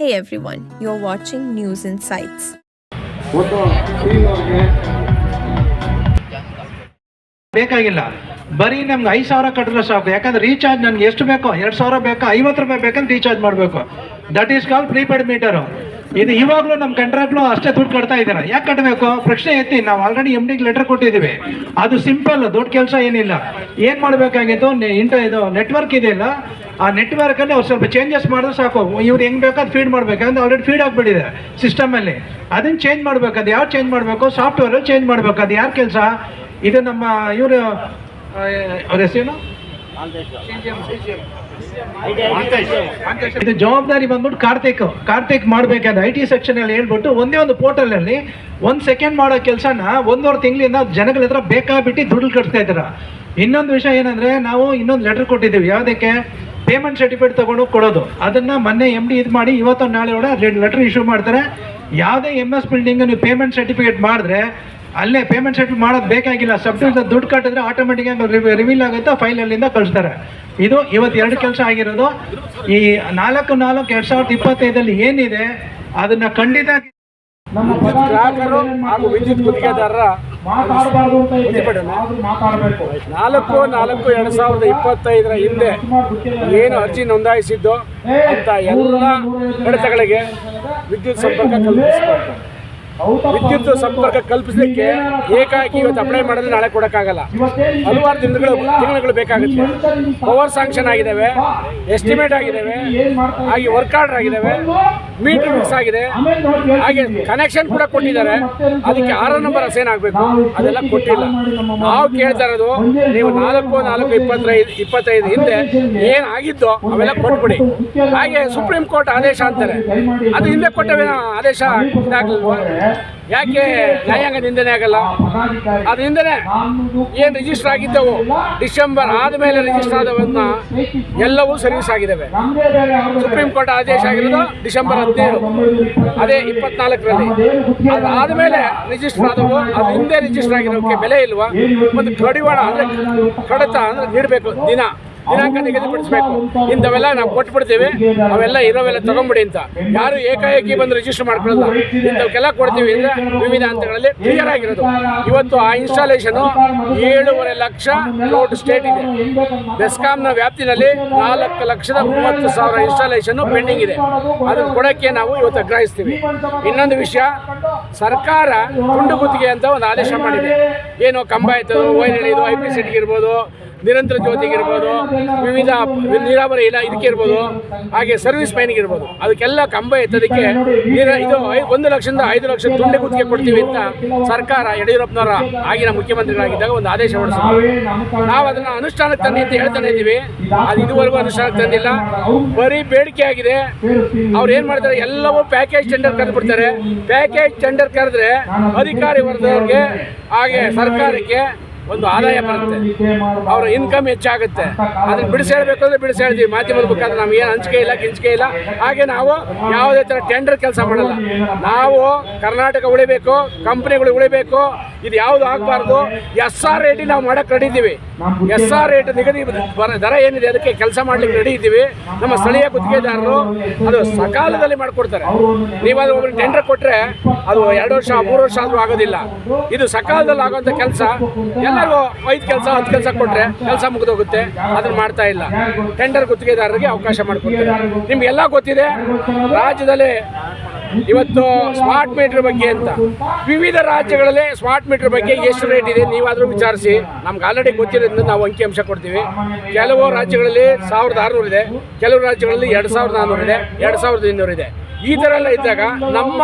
Hey everyone, you're watching News Insights. ಶ್ರೀನವ್ರಿಗೆ ಬೇಕಾಗಿಲ್ಲ. ಬರೀ ನಮ್ಗೆ ಐದು ಸಾವಿರ ಕಟ್ಟಿದ್ರೆ ಸಾಕು. ಯಾಕಂದ್ರೆ ರೀಚಾರ್ಜ್ ನನ್ಗೆ ಎಷ್ಟು ಬೇಕೋ ಎರಡು ಸಾವಿರ ಬೇಕಾ ಐವತ್ತು ರೂಪಾಯಿ ಬೇಕಂದ್ರೆ ರೀಚಾರ್ಜ್ ಮಾಡಬೇಕು. That is called prepaid meter ಇದು ಇವಾಗಲೂ ನಮ್ಮ ಕಂಟ್ರಾಕ್ಟ್ಲು ಅಷ್ಟೇ ದುಡ್ಡು ಕಟ್ತಾ ಇದ್ದಾರೆ. ಯಾಕೆ ಕಟ್ಟಬೇಕು ಪ್ರಶ್ನೆ ಎತ್ತಿ ನಾವು ಆಲ್ರೆಡಿ ಎಂ ಡಿಗೆ ಲೆಟರ್ ಕೊಟ್ಟಿದ್ದೀವಿ. ಅದು ಸಿಂಪಲ್ ದೊಡ್ಡ ಕೆಲಸ ಏನಿಲ್ಲ. ಏನು ಮಾಡಬೇಕಾಗಿತ್ತು? ಇಂಟ ಇದು ನೆಟ್ವರ್ಕ್ ಇದೆಯಲ್ಲ ಆ ನೆಟ್ವರ್ಕಲ್ಲಿ ಅವ್ರು ಸ್ವಲ್ಪ ಚೇಂಜಸ್ ಮಾಡಿದ್ರೆ ಸಾಕು. ಇವ್ರು ಹೆಂಗೆ ಬೇಕೋ ಅದು ಫೀಡ್ ಮಾಡಬೇಕು. ಅಂದ್ರೆ ಆಲ್ರೆಡಿ ಫೀಡ್ ಆಗಿಬಿಟ್ಟಿದೆ ಸಿಸ್ಟಮಲ್ಲಿ ಅದನ್ನು ಚೇಂಜ್ ಮಾಡಬೇಕು. ಅದು ಯಾವ್ದು ಚೇಂಜ್ ಮಾಡಬೇಕು? ಸಾಫ್ಟ್ವೇರಲ್ಲಿ ಚೇಂಜ್ ಮಾಡಬೇಕು. ಅದು ಯಾರು ಕೆಲಸ? ಇದು ನಮ್ಮ ಇವರು ಅವ್ರ ಹೆಸರೇನು? ಇದು ಜವಾಬ್ದಾರಿ ಬಂದ್ಬಿಟ್ಟು ಕಾರ್ತಿಕ್. ಕಾರ್ತಿಕ್ ಮಾಡ್ಬೇಕಾದ ಐ ಟಿ ಸೆಕ್ಷನ್ ಅಲ್ಲಿ ಹೇಳ್ಬಿಟ್ಟು ಒಂದೇ ಒಂದು ಪೋರ್ಟಲ್ ಅಲ್ಲಿ ಒಂದ್ ಸೆಕೆಂಡ್ ಮಾಡೋ ಕೆಲಸನ ಒಂದೂವರೆ ತಿಂಗಳಿಂದ ಜನಗಳ ಹತ್ರ ಬೇಕಾಬಿಟ್ಟು ದುಡ್ಡು ಕಟ್ತಾ ಇದ್ದೀರಾ ಇನ್ನೊಂದು ವಿಷಯ ಏನಂದ್ರೆ ನಾವು ಇನ್ನೊಂದು ಲೆಟರ್ ಕೊಟ್ಟಿದ್ದೀವಿ. ಯಾವುದಕ್ಕೆ? ಪೇಮೆಂಟ್ ಸರ್ಟಿಫಿಕೇಟ್ ತಗೊಂಡು ಕೊಡೋದು. ಅದನ್ನ ಮೊನ್ನೆ ಎಂ ಡಿ ಇದು ಮಾಡಿ ಇವತ್ತು ನಾಳೆ ಒಳ ಲೆಟರ್ ಇಶ್ಯೂ ಮಾಡ್ತಾರೆ. ಯಾವುದೇ ಎಂ ಎಸ್ ಬಿಲ್ಡಿಂಗ್ ನೀವು ಪೇಮೆಂಟ್ ಸರ್ಟಿಫಿಕೇಟ್ ಮಾಡಿದ್ರೆ, ಅಲ್ಲೇ ಪೇಮೆಂಟ್ ಸರ್ಟಿಫಿಕೇಟ್ ಮಾಡೋದು ಬೇಕಾಗಿಲ್ಲ. ಸಬ್ಟಿಟ್ ದುಡ್ಡು ಕಟ್ಟಿದ್ರೆ ಆಟೋಮೆಟಿಕ್ ಆಗಿ ರಿವೀಲ್ ಆಗುತ್ತೆ ಫೈಲ್ ಕಳಿಸ್ತಾರೆ. ಇದು ಇವತ್ತು ಎರಡು ಕೆಲಸ ಆಗಿರೋದು. ಈ ನಾಲ್ಕು ನಾಲ್ಕು ಎರಡು ಸಾವಿರದ ಇಪ್ಪತ್ತೈದಲ್ಲಿ ಏನಿದೆ, ಅದನ್ನ ಖಂಡಿತ ನಮ್ಮ ಗ್ರಾಹಕರು ಹಾಗೂ ವಿದ್ಯುತ್ ಗುತ್ತಿಗೆದಾರರ ನಾಲ್ಕು ನಾಲ್ಕು ಎರಡು ಸಾವಿರದ ಇಪ್ಪತ್ತೈದರ ಹಿಂದೆ ಏನು ಅರ್ಜಿ ನೋಂದಾಯಿಸಿದ್ದು ಅಂತ ಎಲ್ಲ ಕಡತಗಳಿಗೆ ವಿದ್ಯುತ್ ಸಂಪರ್ಕ ಕಲ್ಪಿಸಬೇಕು ವಿದ್ಯುತ್ ಸಂಪರ್ಕ ಕಲ್ಪಿಸಲಿಕ್ಕೆ ಏಕಾಏಕಿ ಇವತ್ತು ಅಪ್ಲೈ ಮಾಡಿದ್ರೆ ನಾಳೆ ಕೊಡೋಕ್ಕಾಗಲ್ಲ. ಹಲವಾರು ದಿನಗಳು ತಿಂಗಳುಗಳು ಬೇಕಾಗುತ್ತೆ. ಪವರ್ ಸ್ಯಾಂಕ್ಷನ್ ಆಗಿದ್ದಾವೆ ಎಸ್ಟಿಮೇಟ್ ಆಗಿದ್ದಾವೆ ಹಾಗೆ ವರ್ಕ್ ಆರ್ಡರ್ ಆಗಿದ್ದಾವೆ ಮೀಟರ್ ಫಿಕ್ಸ್ ಆಗಿದೆ. ಹಾಗೆ ಕನೆಕ್ಷನ್ ಕೂಡ ಕೊಟ್ಟಿದ್ದಾರೆ. ಅದಕ್ಕೆ ಆರ ನಂಬರ್ ಅಸೇನ್ ಆಗಬೇಕು ಅದೆಲ್ಲ ಕೊಟ್ಟಿಲ್ಲ. ನಾವು ಕೇಳ್ತಾ ಇರೋದು ನೀವು ನಾಲ್ಕು ನಾಲ್ಕು ಇಪ್ಪತ್ತೈದು ಇಪ್ಪತ್ತೈದು ಹಿಂದೆ ಏನು ಆಗಿದ್ದೋ ಅವೆಲ್ಲ ಕೊಟ್ಬಿಡಿ. ಹಾಗೆ ಸುಪ್ರೀಂ ಕೋರ್ಟ್ ಆದೇಶ ಅಂತಾರೆ. ಅದು ಹಿಂದೆ ಕೊಟ್ಟವೇನೋ ಆದೇಶ ಇದಾಗಲಿಲ್ವಾ? ಯಾಕೆ ನ್ಯಾಯಾಂಗ ನಿಂದನೆ ಆಗಲ್ಲ? ಅದು ಏನು ರಿಜಿಸ್ಟರ್ ಆಗಿದ್ದವು? ಡಿಸೆಂಬರ್ ಆದಮೇಲೆ ರಿಜಿಸ್ಟರ್ ಆದವನ್ನ ಎಲ್ಲವೂ ಸರ್ವಿಸ್ ಆಗಿದ್ದಾವೆ. ಸುಪ್ರೀಂ ಕೋರ್ಟ್ ಆದೇಶ ಆಗಿರೋದು ಡಿಸೆಂಬರ್ ಹದಿನೇಳು. ಅದೇ ಇಪ್ಪತ್ನಾಲ್ಕರಲ್ಲಿ. ಅದಾದಮೇಲೆ ರಿಜಿಸ್ಟರ್ ಆದವು. ಅದು ಹಿಂದೆ ರಿಜಿಸ್ಟರ್ ಆಗಿರೋಕ್ಕೆ ಬೆಲೆ ಇಲ್ವಾ? ಒಂದು ಕಡಿವಾಣ ಅಂದರೆ ಕಡತ ಅಂದರೆ ನೀಡಬೇಕು ದಿನ. ದಿನಾಂಕ ನಿಗದಿಪಡಿಸಬೇಕು. ಇಂಥವೆಲ್ಲ ನಾವು ಕೊಟ್ಬಿಡ್ತೀವಿ ಅವೆಲ್ಲ ಇರೋವೆಲ್ಲ ತಗೊಂಬಿಡಿ ಅಂತ. ಯಾರು ಏಕಾಏಕಿ ಬಂದು ರಿಜಿಸ್ಟರ್ ಮಾಡ್ಕೊಳ್ಳಲ್ಲ. ಇಂಥವಕ್ಕೆಲ್ಲ ಕೊಡ್ತೀವಿ ಅಂದರೆ ವಿವಿಧ ಹಂತಗಳಲ್ಲಿ ಕ್ಲಿಯರ್ ಆಗಿರೋದು. ಇವತ್ತು ಆ ಇನ್ಸ್ಟಾಲೇಷನು ಏಳೂವರೆ ಲಕ್ಷ ಕ್ಲೌಡ್ ಸ್ಟೇಟ್ ಇದೆ. ಬೆಸ್ಕಾಂನ ವ್ಯಾಪ್ತಿನಲ್ಲಿ ನಾಲ್ಕು ಲಕ್ಷದ ಮೂವತ್ತು ಸಾವಿರ ಇನ್ಸ್ಟಾಲೇಷನ್ ಪೆಂಡಿಂಗ್ ಇದೆ. ಅದನ್ನು ಕೊಡೋಕ್ಕೆ ನಾವು ಇವತ್ತು ಆಗ್ರಹಿಸ್ತೀವಿ. ಇನ್ನೊಂದು ವಿಷಯ, ಸರ್ಕಾರ ತುಂಡು ಗುತ್ತಿಗೆ ಅಂತ ಒಂದು ಆದೇಶ ಮಾಡಿದೆ. ಏನು ಕಂಬ ಆಯ್ತದೋ ವೈರ್ ಎಳೆಯೋದು ಐ ಪಿ ಸಿಟಿಗೆ ಇರ್ಬೋದು ನಿರಂತರ ಜ್ಯೋತಿಗೆ ಇರ್ಬೋದು, ವಿವಿಧ ನೀರಾವರಿ ಇಲ್ಲ ಇದಕ್ಕೆ ಇರ್ಬೋದು, ಹಾಗೆ ಸರ್ವಿಸ್ ಮೈನಿಗೆ ಇರ್ಬೋದು. ಅದಕ್ಕೆಲ್ಲ ಕಂಬ ಎತ್ತೋದಕ್ಕೆ ಇದು ಒಂದು ಲಕ್ಷದಿಂದ ಐದು ಲಕ್ಷ ತುಂಡೆ ಗುತ್ತಿಗೆ ಕೊಡ್ತೀವಿ ಅಂತ ಸರ್ಕಾರ ಯಡಿಯೂರಪ್ಪನವರ ಆಗಿನ ಮುಖ್ಯಮಂತ್ರಿಗಳಾಗಿದ್ದಾಗ ಒಂದು ಆದೇಶ ಹೊರಡಿಸಿದ್ರು. ನಾವು ಅದನ್ನ ಅನುಷ್ಠಾನಕ್ಕೆ ತಂದಿ ಅಂತ ಹೇಳ್ತಾನೆ ಇದ್ದೀವಿ. ಅದು ಇದುವರೆಗೂ ಅನುಷ್ಠಾನಕ್ಕೆ ತಂದಿಲ್ಲ. ಬರೀ ಬೇಡಿಕೆ ಆಗಿದೆ. ಅವ್ರು ಏನು ಮಾಡ್ತಾರೆ? ಎಲ್ಲವೂ ಪ್ಯಾಕೇಜ್ ಟೆಂಡರ್ ಕರೆದು ಬಿಡ್ತಾರೆ. ಪ್ಯಾಕೇಜ್ ಟೆಂಡರ್ ಕರೆದ್ರೆ ಅಧಿಕಾರಿ ವರ್ಗದವ್ರಿಗೆ, ಹಾಗೆ ಸರ್ಕಾರಕ್ಕೆ ಒಂದು ಆದಾಯ ಬರುತ್ತೆ. ಅವರ ಇನ್ಕಮ್ ಹೆಚ್ಚಾಗುತ್ತೆ. ಅಂದ್ರೆ ಬಿಡಿಸಿ ಹೇಳ್ತೀವಿ ಮಾಧ್ಯಮದ ಮುಖಾಂತರ ಏನು ಹಂಚಿಕೆ ಇಲ್ಲ ಕಿಂಚಿಕೆ ಇಲ್ಲ. ಹಾಗೆ ನಾವು ಯಾವುದೇ ಥರ ಟೆಂಡರ್ ಕೆಲಸ ಮಾಡಲ್ಲ. ನಾವು ಕರ್ನಾಟಕ ಉಳಿಬೇಕು ಕಂಪ್ನಿಗಳು ಉಳಿಬೇಕು, ಇದು ಯಾವುದು ಆಗಬಾರ್ದು ಎಸ್ ಆರ್ ರೇಟಿ ನಾವು ಮಾಡಕ್ಕೆ ಇದ್ದೀವಿ. ಎಸ್ ಆರ್ ರೇಟ್ ನಿಗದಿ ದರ ಏನಿದೆ ಅದಕ್ಕೆ ಕೆಲಸ ಮಾಡ್ಲಿಕ್ಕೆ ರೆಡಿ ಇದ್ದೀವಿ. ನಮ್ಮ ಸ್ಥಳೀಯ ಗುತ್ತಿಗೆದಾರರು ಅದು ಸಕಾಲದಲ್ಲಿ ಮಾಡಿಕೊಡ್ತಾರೆ. ನೀವು ಅದು ಒಬ್ಬರು ಟೆಂಡರ್ ಕೊಟ್ಟರೆ ಅದು ಎರಡು ವರ್ಷ ಮೂರು ವರ್ಷ ಆದರೂ ಆಗೋದಿಲ್ಲ. ಇದು ಸಕಾಲದಲ್ಲಿ ಆಗೋಂಥ ಕೆಲಸ. ಎಲ್ಲರಿಗೂ ಐದು ಕೆಲಸ ಹತ್ತು ಕೆಲಸ ಕೊಟ್ಟರೆ ಕೆಲಸ ಮುಗಿದೋಗುತ್ತೆ. ಅದನ್ನು ಮಾಡ್ತಾ ಇಲ್ಲ. ಟೆಂಡರ್ ಗುತ್ತಿಗೆದಾರರಿಗೆ ಅವಕಾಶ ಮಾಡಿಕೊಡ್ತಾರೆ. ನಿಮಗೆಲ್ಲ ಗೊತ್ತಿದೆ ರಾಜ್ಯದಲ್ಲಿ ಇವತ್ತು ಸ್ಮಾರ್ಟ್ ಮೀಟರ್ ಬಗ್ಗೆ ಅಂತ. ವಿವಿಧ ರಾಜ್ಯಗಳಲ್ಲಿ ಸ್ಮಾರ್ಟ್ ಮೀಟರ್ ಬಗ್ಗೆ ಎಷ್ಟು ರೇಟ್ ಇದೆ ನೀವಾದರೂ ವಿಚಾರಿಸಿ. ನಮ್ಗೆ ಆಲ್ರೆಡಿ ಗೊತ್ತಿರೋದ್ರಿಂದ ನಾವು ಅಂಕಿಅಂಶ ಕೊಡ್ತೀವಿ. ಕೆಲವು ರಾಜ್ಯಗಳಲ್ಲಿ ಸಾವಿರದ ಆರುನೂರು ಇದೆ. ಕೆಲವು ರಾಜ್ಯಗಳಲ್ಲಿ ಎರಡು ಸಾವಿರದ ನಾನ್ನೂರು ಇದೆ. ಎರಡು ಸಾವಿರದ ಇನ್ನೂರು ಇದೆ. ಈ ಥರ ಎಲ್ಲ ಇದ್ದಾಗ ನಮ್ಮ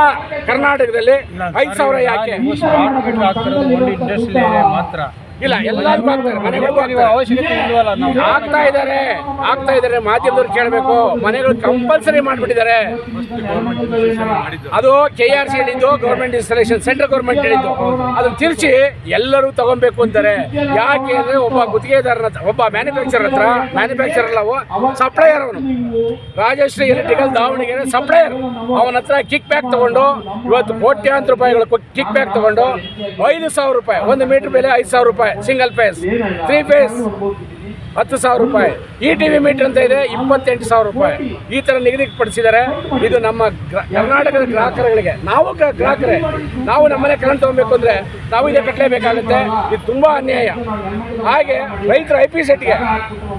ಕರ್ನಾಟಕದಲ್ಲಿ ಐದು ಸಾವಿರ ಯಾಕೆ? ಮಾತ್ರ. ಇಲ್ಲ ಎಲ್ಲರಿಗೂ ಆಗ್ತಾರೆ ಮನೆಗಳಿಗೂ ಆಗ್ತಾರೆ. ಅವಶ್ಯಕತೆ ಇಲ್ವಲ್ಲ? ನಾವು ಆಗ್ತಾ ಇದ್ದಾರೆ ಆಗ್ತಾ ಇದ್ದಾರೆ ಮಾಧ್ಯಮದವ್ರು ಕೇಳಬೇಕು. ಮನೆಗಳು ಕಂಪಲ್ಸರಿ ಮಾಡಿಬಿಟ್ಟಿದ್ದಾರೆ. ಅದು ಕೆ ಆರ್ ಸಿ ಹೇಳಿದ್ದು ಗೌರ್ಮೆಂಟ್ ಇನ್ಸ್ಟಾಲೇಷನ್ ಸೆಂಟ್ರಲ್ ಗೌರ್ಮೆಂಟ್ ಹೇಳಿದ್ದು. ಅದನ್ನ ತಿರ್ಚಿ ಎಲ್ಲರೂ ತಗೊಬೇಕು ಅಂತಾರೆ. ಯಾಕೆ ಅಂದ್ರೆ ಒಬ್ಬ ಗುತ್ತಿಗೆದಾರನ ಹತ್ರ ಒಬ್ಬ ಮ್ಯಾನುಫ್ಯಾಕ್ಚರ್ ಹತ್ರ ಮ್ಯಾನುಫ್ಯಾಕ್ಚರ್ ಅಲ್ಲ ಸಪ್ಲೈಯರ್ ಅವನು. ರಾಜಶ್ರೀ ಎಲೆಕ್ಟ್ರಿಕಲ್ ದಾವಣಗೆರೆ ಸಪ್ಲೈಯರ್ ಅವನ ಹತ್ರ ಕಿಕ್ ಬ್ಯಾಕ್ ತಗೊಂಡು ಇವತ್ತು ಕೋಟ್ಯಾಂತರ ರೂಪಾಯಿಗಳ ಕಿಕ್ ಬ್ಯಾಕ್ ತಗೊಂಡು ಐದು ಸಾವಿರ ರೂಪಾಯಿ ಒಂದು ಮೀಟರ್ ಮೇಲೆ ಐದು ಸಾವಿರ ರೂಪಾಯಿ ಸಿಂಗಲ್ ಫೇಸ್ ತ್ರೀ ಫೇಸ್ ಹತ್ತು ಸಾವಿರ ರೂಪಾಯಿ. ಈ ಟಿ ವಿ ಮೀಟರ್ ಅಂತ ಇದೆ, ಇಪ್ಪತ್ತೆಂಟು ಸಾವಿರ ರೂಪಾಯಿ. ಈ ಥರ ನಿಗದಿಪಡಿಸಿದ್ದಾರೆ. ಇದು ನಮ್ಮ ಕರ್ನಾಟಕದ ಗ್ರಾಹಕರುಗಳಿಗೆ. ನಾವು ಗ್ರ- ಗ್ರಾಹಕರೇ. ನಾವು ನಮ್ಮನೆ ಕರೆಂಟ್ ತೊಗೊಬೇಕು ಅಂದರೆ ನಾವು ಇದೇ ಕಟ್ಟಲೇಬೇಕಾಗುತ್ತೆ. ಇದು ತುಂಬ ಅನ್ಯಾಯ. ಹಾಗೆ ರೈತರು ಐ ಪಿ ಸೆಟ್ಗೆ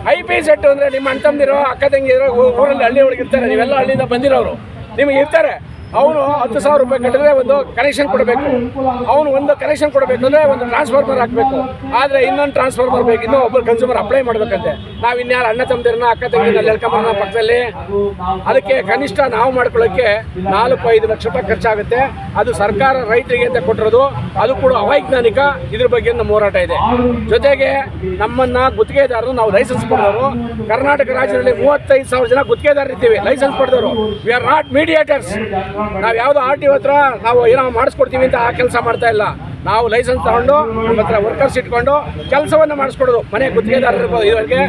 ಐ ಪಿ ಸೆಟ್ ಅಂದರೆ ನಿಮ್ಮ ಅಣ್ಣ ತಮ್ಮದಿರೋ, ಅಕ್ಕ ತಂಗಿರೋ ಊರಲ್ಲಿ ಹಳ್ಳಿ ಒಳಗೆ ಇರ್ತಾರೆ. ನೀವೆಲ್ಲ ಹಳ್ಳಿಯಿಂದ ಬಂದಿರೋರು. ನಿಮಗೆ ಇರ್ತಾರೆ. ಅವನು ಹತ್ತು ಸಾವಿರ ರೂಪಾಯಿ ಕಟ್ಟಿದ್ರೆ ಒಂದು ಕನೆಕ್ಷನ್ ಕೊಡಬೇಕು. ಅವನು ಒಂದು ಕನೆಕ್ಷನ್ ಕೊಡಬೇಕು ಅಂದರೆ ಒಂದು ಟ್ರಾನ್ಸ್ಫಾರ್ಮರ್ ಹಾಕಬೇಕು. ಆದರೆ ಇನ್ನೊಂದು ಟ್ರಾನ್ಸ್ಫಾರ್ಮರ್ ಬೇಕು ಇನ್ನೂ ಒಬ್ಬರು ಕನ್ಸ್ಯೂಮರ್ ಅಪ್ಲೈ ಮಾಡಬೇಕಂತೆ. ನಾವು ಇನ್ಯಾರು ಅಣ್ಣ ತಮ್ಮದಿರನ್ನ, ಅಕ್ಕ ತಂಗಿರನ್ನ ಎಳ್ಕೊಂಬರೋಣ ಪಕ್ಕದಲ್ಲಿ. ಅದಕ್ಕೆ ಕನಿಷ್ಠ ನಾವು ಮಾಡ್ಕೊಳ್ಳೋಕ್ಕೆ ನಾಲ್ಕು, ಐದು ಲಕ್ಷ ರೂಪಾಯಿ ಖರ್ಚಾಗುತ್ತೆ. ಅದು ಸರ್ಕಾರ ರೈತರಿಗೆ ಅಂತ ಕೊಟ್ಟಿರೋದು. ಅದು ಕೂಡ ಅವೈಜ್ಞಾನಿಕ. ಇದ್ರ ಬಗ್ಗೆ ನಮ್ಮ ಹೋರಾಟ ಇದೆ. ಜೊತೆಗೆ ನಮ್ಮನ್ನ ಗುತ್ತಿಗೆದಾರರು ನಾವು ಲೈಸೆನ್ಸ್ ಪಡೆದವರು ಕರ್ನಾಟಕ ರಾಜ್ಯದಲ್ಲಿ ಮೂವತ್ತೈದು ಸಾವಿರ ಜನ ಗುತ್ತಿಗೆದಾರರು ಇದ್ದೀವಿ ಲೈಸೆನ್ಸ್ ಪಡೆದವರು. ವಿ ಆರ್ ನಾಟ್ ಮೀಡಿಯೇಟರ್ಸ್ ನಾವು ಯಾವ್ದು ಆರ್ ಟಿ ಹತ್ರ ನಾವು ಏನೋ ಮಾಡಿಸ್ಕೊಡ್ತೀವಿ ಅಂತ ಆ ಕೆಲಸ ಮಾಡ್ತಾ ಇಲ್ಲ. ನಾವು ಲೈಸೆನ್ಸ್ ತಗೊಂಡು ನಮ್ಮ ಹತ್ರ ವರ್ಕರ್ಸ್ ಇಟ್ಕೊಂಡು ಕೆಲಸವನ್ನು ಮಾಡಿಸ್ಕೊಡೋದು. ಮನೆ ಗುತ್ತಿಗೆದಾರರು ಇರ್ಬೋದು ಇವರಿಗೆ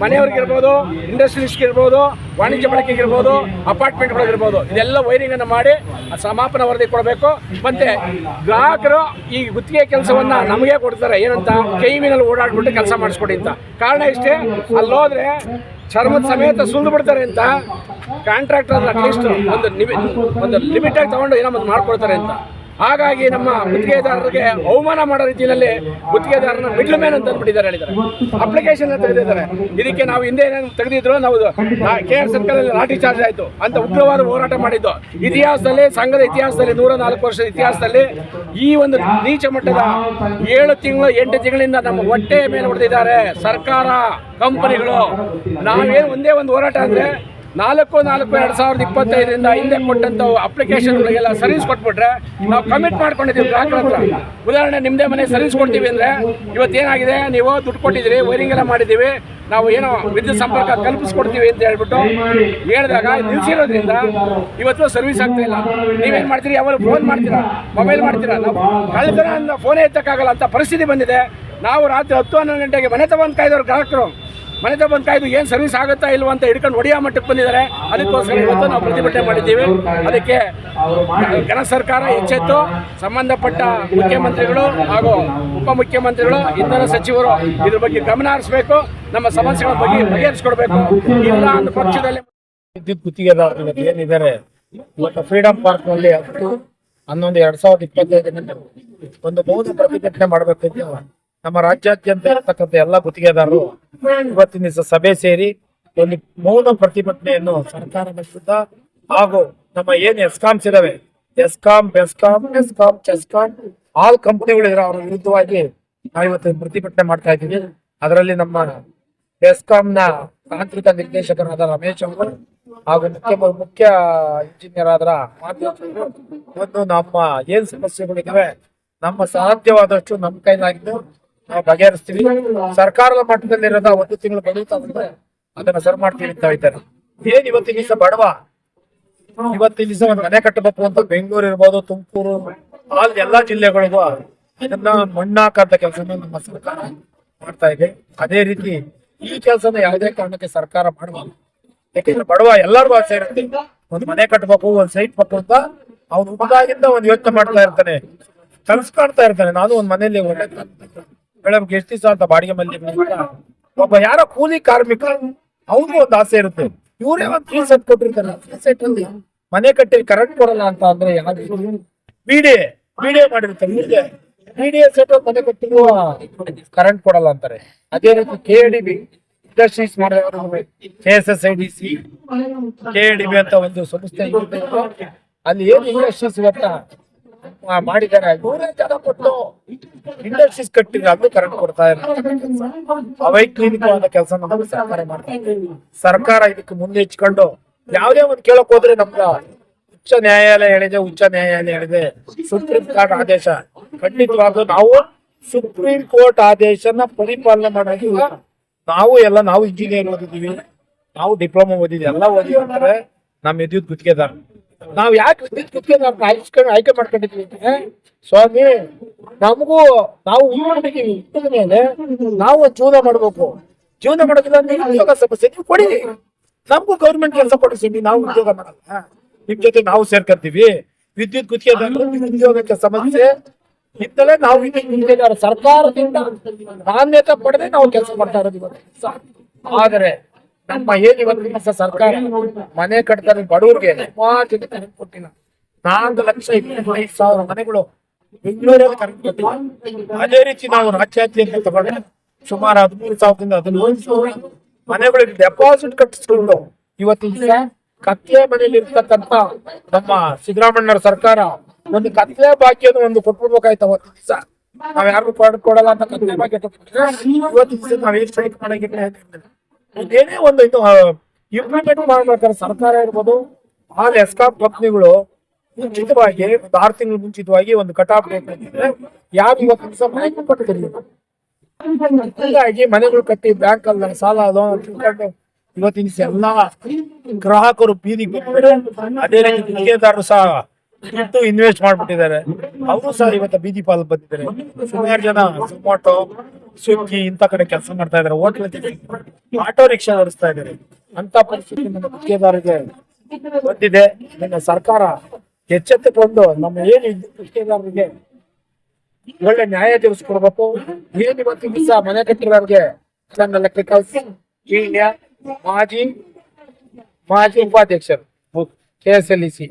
ಮನೆಯವ್ರಿಗೆ ಇರ್ಬೋದು ಇಂಡಸ್ಟ್ರೀಸ್ಗೆ ಇರ್ಬೋದು, ವಾಣಿಜ್ಯ ಬಳಕೆಗಿರ್ಬೋದು ಅಪಾರ್ಟ್ಮೆಂಟ್ಗಳಿಗಿರ್ಬೋದು ಇದೆಲ್ಲ ವೈರಿಂಗ್ ಅನ್ನು ಮಾಡಿ ಸಮಾಪನ ವರದಿ ಕೊಡಬೇಕು. ಮತ್ತು ಗ್ರಾಹಕರು ಈ ಗುತ್ತಿಗೆ ಕೆಲಸವನ್ನ ನಮಗೆ ಕೊಡ್ತಾರೆ. ಏನಂತ? ಕೈಮಿನಲ್ಲಿ ಓಡಾಡ್ಬಿಟ್ಟು ಕೆಲಸ ಮಾಡಿಸ್ಕೊಡಿ ಅಂತ. ಕಾರಣ ಇಷ್ಟೇ, ಅಲ್ಲೋದ್ರೆ ಚರ್ಮದ ಸಮೇತ ಸುಲಿದು ಬಿಡ್ತಾರೆ ಅಂತ ಕಾಂಟ್ರಾಕ್ಟರ್ ಅಟ್ಲೀಸ್ಟ್ ಒಂದು ನಿಮಿ ಲಿಮಿಟ್ ಆಗಿ ತಗೊಂಡು ಏನೋ ಒಂದು ಮಾಡ್ಕೊಡ್ತಾರೆ ಅಂತ. ಹಾಗಾಗಿ ನಮ್ಮ ಗುತ್ತಿಗೆದಾರರಿಗೆ ಅವಮಾನ ಮಾಡೋ ರೀತಿಯಲ್ಲಿ ಗುತ್ತಿಗೆದಾರನ ಮಿಡ್ಲ್ ಮ್ಯಾನ್ ಅಂತ ಅಂದ್ಬಿಟ್ಟಿದ್ದಾರೆ, ಹೇಳಿದ್ದಾರೆ. ಅಪ್ಲಿಕೇಶನ್ ತೆಗೆದಿದ್ದಾರೆ ಇದಕ್ಕೆ ನಾವು ಹಿಂದೆ ಏನೇನು ತೆಗೆದಿದ್ರು, ನಾವು K R circle lathi charge ಆಯಿತು. ಅಂತ ಉಗ್ರವಾದ ಹೋರಾಟ ಮಾಡಿದ್ದು. ಇತಿಹಾಸದಲ್ಲಿ, ಸಂಘದ ಇತಿಹಾಸದಲ್ಲಿ ನೂರ ನಾಲ್ಕು ವರ್ಷದ ಇತಿಹಾಸದಲ್ಲಿ ಈ ಒಂದು ನೀಚ ಮಟ್ಟದ ಏಳು ತಿಂಗಳು, ಎಂಟು ತಿಂಗಳಿಂದ ನಮ್ಮ ಹೊಟ್ಟೆ ಮೇಲೆ ಹೊಡೆದಿದ್ದಾರೆ ಸರ್ಕಾರ, ಕಂಪನಿಗಳು. ನಾವೇನು ಒಂದೇ ಒಂದು ಹೋರಾಟ ಅಂದರೆ ನಾಲ್ಕು ನಾಲ್ಕು, ಎರಡು ಸಾವಿರದ ಇಪ್ಪತ್ತೈದರಿಂದ ಹಿಂದೆ ಕೊಟ್ಟಂತ ಅಪ್ಲಿಕೇಶನ್ಗಳಿಗೆಲ್ಲ ಸರ್ವಿಸ್ ಕೊಟ್ಬಿಟ್ರೆ ನಾವು ಕಮಿಟ್ ಮಾಡ್ಕೊಂಡಿದ್ದೀವಿ ಗ್ರಾಹಕರ ಹತ್ರ. ಉದಾಹರಣೆ ನಿಮ್ಮದೇ ಮನೆ ಸರ್ವಿಸ್ ಕೊಡ್ತೀವಿ ಅಂದರೆ ಇವತ್ತೇನಾಗಿದೆ ನೀವು ದುಡ್ಡು ಕೊಟ್ಟಿದ್ದೀರಿ, ವೈರಿಂಗ್ ಎಲ್ಲ ಮಾಡಿದ್ದೀವಿ, ನಾವು ಏನೋ ವಿದ್ಯುತ್ ಸಂಪರ್ಕ ಕಲ್ಪಿಸ್ಕೊಡ್ತೀವಿ ಅಂತ ಹೇಳ್ಬಿಟ್ಟು ಹೇಳಿದಾಗ ನಿಲ್ಸಿರೋದ್ರಿಂದ ಇವತ್ತು ಸರ್ವಿಸ್ ಆಗ್ತಾ ಇಲ್ಲ. ನೀವೇನು ಮಾಡ್ತೀರಿ? ಯಾವಾಗ ಫೋನ್ ಮಾಡ್ತೀರಾ? ಮೊಬೈಲ್ ಮಾಡ್ತೀರಾ? ನಾವು ಕಳೆದ ಫೋನೇ ಎತ್ತಕ್ಕಾಗಲ್ಲ ಅಂತ ಪರಿಸ್ಥಿತಿ ಬಂದಿದೆ. ನಾವು ರಾತ್ರಿ ಹತ್ತು, ಹನ್ನೊಂದು ಗಂಟೆಗೆ ಮನೆ ತಗೊಂಡು ಕಾಯ್ದವ್ರು ಗ್ರಾಹಕರು. ಮನೆ ಬಂದು ಕಾಯ್ದು ಏನು ಸರ್ವಿಸ್ ಆಗುತ್ತಾ ಇಲ್ವಾ ಅಂತ ಹಿಡ್ಕೊಂಡು ಒಡಿಯಾ ಮಟ್ಟಕ್ಕೆ ಬಂದಿದ್ದಾರೆ. ಅದಕ್ಕೋಸ್ಕರ ಇವತ್ತು ನಾವು ಪ್ರತಿಭಟನೆ ಮಾಡಿದ್ದೀವಿ. ಅದಕ್ಕೆ ಜನ ಸರ್ಕಾರ ಎಚ್ಚೆತ್ತು. ಸಂಬಂಧಪಟ್ಟ ಮುಖ್ಯಮಂತ್ರಿಗಳು ಹಾಗೂ ಉಪಮುಖ್ಯಮಂತ್ರಿಗಳು, ಇಂಧನ ಸಚಿವರು ಇದ್ರ ಬಗ್ಗೆ ಗಮನ ಹರಿಸಬೇಕು. ನಮ್ಮ ಸಮಸ್ಯೆಗಳ ಬಗ್ಗೆ ಬಗೆಹರಿಸ್ಕೊಡ್ಬೇಕು. ಇಲ್ಲ ಪಕ್ಷದಲ್ಲಿ ವಿದ್ಯುತ್ ಗುತ್ತಿಗೆದಾರರು ಏನಿದ್ದಾರೆ? ಇವತ್ತು ಫ್ರೀಡಂ ಪಾರ್ಕ್ನಲ್ಲಿ ಹತ್ತು, ಹನ್ನೊಂದು, ಎರಡ್ ಸಾವಿರದ ಇಪ್ಪತ್ತೈದರಿಂದ ಒಂದು ಮೌನ ಪ್ರತಿಭಟನೆ ಮಾಡಬೇಕು ನಮ್ಮ ರಾಜ್ಯಾದ್ಯಂತ ಇರತಕ್ಕಂತ ಎಲ್ಲ ಗುತ್ತಿಗೆದಾರರು ಇವತ್ತಿನ ದಿವಸ ಸಭೆ ಸೇರಿ ಒಂದು ಮೌನ ಪ್ರತಿಭಟನೆಯನ್ನು ಸರ್ಕಾರ ವಿರುದ್ಧ ಹಾಗೂ ನಮ್ಮ ಏನ್ ಎಸ್ಕಾಮ್ಸ್ ಇದಾವೆ ESCOM BESCOM ESCOM CHESCOM all ಕಂಪನಿಗಳು ಇರೋ ಅವರ ವಿರುದ್ಧವಾಗಿ ನಾವು ಇವತ್ತು ಪ್ರತಿಭಟನೆ ಮಾಡ್ತಾ ಇದ್ದೀವಿ. ಅದರಲ್ಲಿ ನಮ್ಮ ಬೆಸ್ಕಾಂನ ತಾಂತ್ರಿಕ ನಿರ್ದೇಶಕರಾದ ರಮೇಶ್ ಅವರು ಹಾಗೂ ಮುಖ್ಯ ಮುಖ್ಯ ಇಂಜಿನಿಯರ್ ಆದ್ರ ಒಂದು ನಮ್ಮ ಏನ್ ಸಮಸ್ಯೆಗಳಿದಾವೆ ನಮ್ಮ ಸಾಧ್ಯವಾದಷ್ಟು ನಮ್ಮ ಕೈಲಾಗಿದ್ದು ನಾವು ಬಗೆಹರಿಸ್ತೀವಿ. ಸರ್ಕಾರದ ಮಟ್ಟದಲ್ಲಿರೋದ ಒಂದು ತಿಂಗಳು ಬದುಕ್ತಾದ್ರೆ ಅದನ್ನ ಸರಿ ಮಾಡ್ತೀವಿ ಅಂತ ಹೇಳ್ತಾರೆ. ಏನ್ ಇವತ್ತಿನ ದಿವಸ ಬಡವ? ಇವತ್ತಿನ ದಿವಸ ಒಂದು ಮನೆ ಕಟ್ಟಬೇಕು ಅಂತ ಬೆಂಗಳೂರು ಇರ್ಬೋದು, ತುಮಕೂರು ಆಲ್ ಎಲ್ಲಾ ಜಿಲ್ಲೆಗಳಿಗೂ ಅದನ್ನ ಮಣ್ಣಾಕಂತ ಕೆಲಸ ನಮ್ಮ ಸರ್ಕಾರ ಮಾಡ್ತಾ ಇದೆ. ಅದೇ ರೀತಿ ಈ ಕೆಲಸನ ಯಾವುದೇ ಕಾರಣಕ್ಕೆ ಸರ್ಕಾರ ಮಾಡಬಾರ್ದು ಯಾಕೆಂದ್ರೆ ಬಡವ ಎಲ್ಲರಿಗೂ ಆಸೆ ಇರುತ್ತೆ. ಒಂದ್ ಮನೆ ಕಟ್ಟಬೇಕು, ಒಂದ್ ಸೈಟ್ ಬೇಕು ಅಂತ ಅವ್ನು ಹುಡುಗಾಗಿಂದ ಒಂದ್ ಯೋಚನೆ ಮಾಡ್ತಾ ಇರ್ತಾನೆ. ಕನಸು ಕಾಣ್ತಾ ಇರ್ತಾನೆ. ನಾನು ಒಂದ್ ಮನೆಯಲ್ಲಿ ಒಳ್ಳೆ ಬೆಳಗ್ಗೆ ಎಷ್ಟು ಅಂತ ಬಾಡಿಗೆ ಮನೆ ಒಬ್ಬ ಯಾರೋ ಕೂಲಿ ಕಾರ್ಮಿಕ, ಅವ್ರಿಗೂ ಒಂದ್ ಆಸೆ ಇರುತ್ತೆ. ಇವರೇ ಯಾವತ್ತೂ ಫ್ರೀ ಸೆಟ್ ಕೊಟ್ಟಿರ್ತಾರೆ. ಅಲ್ಲಿ ಮನೆ ಕಟ್ಟಿ ಕರೆಂಟ್ ಕೊಡಲ್ಲ ಅಂತ ಅಂದ್ರೆ ಯಾರು ಬಿಡಿ ಬಿಡಿ ಮಾಡಿರ್ತಾರೆ. ಇವ್ರಿಗೆ ಬಿಡಿ ಸೆಟ್ ಮನೆ ಕಟ್ಟಿರುವ ಕರೆಂಟ್ ಕೊಡಲ್ಲ ಅಂತಾರೆ. ಅದೇ ರೀತಿ ಕೆ ಡಿ ಬಿ ಇಂಡಸ್ಟ್ರೀಸ್ ಮಾಡಿದವರು K S S I D C K D B ಅಂತ ಒಂದು ಸಂಸ್ಥೆ ಅಲ್ಲಿ ಏನು ಇಂಡಸ್ಟ್ರೀಸ್ ಇವತ್ತ ಮಾಡಿದ್ದಾರೆ. ನೂರೇ ಜನ ಕೊಟ್ಟು ಇಂಡಸ್ಟ್ರೀಸ್ ಅದು ಕರೆಂಟ್ ಕೊಡ್ತಾ ಇಲ್ಲ. ಅವೈಜ್ಞಾನಿಕವಾದ ಕೆಲಸ ಸರ್ಕಾರ ಮಾಡ್ತಾ ಸರ್ಕಾರ ಇದಕ್ಕೆ ಮುನ್ನೆಚ್ಕೊಂಡು ಯಾವ್ದೇ ಒಂದು ಕೇಳಕ್ ಹೋದ್ರೆ ನಮ್ಗ ಉಚ್ಚ ನ್ಯಾಯಾಲಯ ಹೇಳಿದೆ, ಉಚ್ಚ ನ್ಯಾಯಾಲಯ ಹೇಳಿದೆ. ಸುಪ್ರೀಂ ಕೋರ್ಟ್ ಆದೇಶ. ಖಂಡಿತವಾಗ್ಲೂ ನಾವು ಸುಪ್ರೀಂ ಕೋರ್ಟ್ ಆದೇಶನ ಪರಿಪಾಲನೆ ಮಾಡಿ ನಾವು ಎಲ್ಲ, ನಾವು ಇಂಜಿನಿಯರ್ ಓದಿದೀವಿ ನಾವು ಡಿಪ್ಲೊಮಾ ಓದಿದ್ವಿ ಎಲ್ಲ ಓದಿದ್ರೆ ನಮ್ಮ ವಿದ್ಯುತ್ ಗುತ್ತಿಗೆದಾರ ನಾವ್ ಯಾಕೆ ಆಯ್ಸ್ಕೊಂಡು ಆಯ್ಕೆ ಮಾಡ್ಕೊಂಡಿದ್ವಿ ಸ್ವಾಮಿ, ನಮಗೂ ನಾವು ಉಳ್ಕೊಂಡಿದೀವಿ ಇಟ್ಟದ ಮೇಲೆ ನಾವು ಜೀವನ ಮಾಡ್ಬೇಕು. ಜೀವನ ಮಾಡೋದಿಲ್ಲ ಉದ್ಯೋಗ ಸಮಸ್ಯೆ ನೀವು ಕೊಡಿ ನಮಗೂ ಗೌರ್ಮೆಂಟ್ ಕೆಲಸ ಕೊಡಿಸಿ ನಾವು ಉದ್ಯೋಗ ಮಾಡಲ್ಲ. ನಿಮ್ ಜೊತೆ ನಾವು ಸೇರ್ಕೊಂತೀವಿ. ವಿದ್ಯುತ್ ಗುತ್ತಿಗೆ ಉದ್ಯೋಗಕ್ಕೆ ಸಮಸ್ಯೆ. ಇದ್ದಲೇ ನಾವು ಸರ್ಕಾರದಿಂದ ಮಾನ್ಯತೆ ಪಡೆದೇ ನಾವು ಕೆಲಸ ಮಾಡ್ತಾ ಇರೋದು ಆದರೆ ನಮ್ಮ ಏನ್ ಇವತ್ತಿನ ಸರ್ಕಾರ ಮನೆ ಕಟ್ತಾರೆ ಬಡವ್ರಿಗೆ ಕೊಟ್ಟಿಲ್ಲ. ನಾಲ್ಕು ಲಕ್ಷ ಇಪ್ಪತ್ತೈದು ಸಾವಿರ ಮನೆಗಳು ಬೆಂಗಳೂರಲ್ಲಿ ಕರೆಂಟ್ ಕೊಟ್ಟಿಲ್ಲ. ಅದೇ ರೀತಿ ನಾವು ರಾಜ್ಯಾದ್ಯಂತ ತಗೊಂಡ್ರೆ ಸುಮಾರು ಹದಿಮೂರು ಸಾವಿರದಿಂದ ಹದಿನೈದು ಸಾವಿರ ಮನೆಗಳಿಗೆ ಡೆಪಾಸಿಟ್ ಕಟ್ಟಿಸ್ಕೊಂಡು ಇವತ್ತಿನ ಕತ್ಲೆ ಮನೆಯಲ್ಲಿ ಇರ್ತಕ್ಕಂತ ನಮ್ಮ ಸಿದ್ದರಾಮಣ್ಣರ ಸರ್ಕಾರ ಒಂದು ಕತ್ಲೆ ಬಾಕಿಯನ್ನು ಒಂದು ಕೊಟ್ಬಿಡ್ಬೇಕಾಯ್ತು ಅವತ್ತಿನ ದಿವಸ ನಾವ್ ಯಾರಿಗೂ ಕೊಡಲ್ಲ ಅಂತ ಕತ್ಲೆ ಬಾಕಿ ಇವತ್ತು ನಾವ್ ಏನ್ ಸ್ಟ್ರೈಕ್ ಮಾಡಂಗಿಲ್ಲ ಇದೇನೇ ಒಂದು ಇದು ಇಂಪ್ಲಿಮೆಂಟ್ ಮಾಡ್ಬೇಕಾದ್ರೆ ಸರ್ಕಾರ ಇರ್ಬೋದು ಆ ಎಸ್ಕಾಂ ಕಂಪ್ನಿಗಳು ಮುಂಚಿತವಾಗಿ, ಒಂದು ಆರು ತಿಂಗಳು ಮುಂಚಿತವಾಗಿ ಒಂದು ಕಟ್ ಆಫ್ ಡೇಟ್ ಯಾರು ಇವತ್ತು ಹೀಗಾಗಿ ಮನೆಗಳು ಕಟ್ಟಿ ಬ್ಯಾಂಕ್ ಅಲ್ಲ ಸಾಲ ಅದು ತಿಳ್ಕೊಂಡು ಇವತ್ತಿನ ಎಲ್ಲ ಗ್ರಾಹಕರು ಬೀದಿಗೆ ಅದೇ ರೀತಿ ಸಹ ದುಡ್ಡು ಇನ್ವೆಸ್ಟ್ ಮಾಡ್ಬಿಟ್ಟಿದ್ದಾರೆ. ಅವರು ಸಹ ಇವತ್ತು ಬೀದಿ ಪಾಲ್ ಬಂದಿದ್ದಾರೆ. ಸುಮಾರು ಜನ ಝೊಮ್ಯಾಟೊ ಸ್ವಿಗ್ಗಿ ಇಂಥ ಕಡೆ ಕೆಲಸ ಮಾಡ್ತಾ ಇದ್ದಾರೆ. ಹೋಟ್ಲ್ ಆಟೋ ರಿಕ್ಷಾ ಓಡಿಸ್ತಾ ಇದ್ದಾರೆ. ಅಂತ ಪರಿಸ್ಥಿತಿ ನಮ್ಮ ಗುತ್ತಿಗೆದಾರರಿಗೆ ಬಂದಿದೆ. ಇದನ್ನ ಸರ್ಕಾರ ಎಚ್ಚೆತ್ತುಕೊಂಡು ನಮ್ಮ ಏನು ಗುತ್ತಿಗೆದಾರರಿಗೆ ಒಳ್ಳೆ ನ್ಯಾಯ ತಿಳಿಸ್ಕೊಡ್ಬೇಕು. ಏನ್ ಇವತ್ತು ದಿವಸ ಮನೆ ಕಟ್ಟಿರೋರಿಗೆ ನನ್ನ ಎಲೆಕ್ಟ್ರಿಕಲ್ಸ್ ಇಂಡಿಯಾ ಮಾಜಿ ಮಾಜಿ ಉಪಾಧ್ಯಕ್ಷರು K S L E C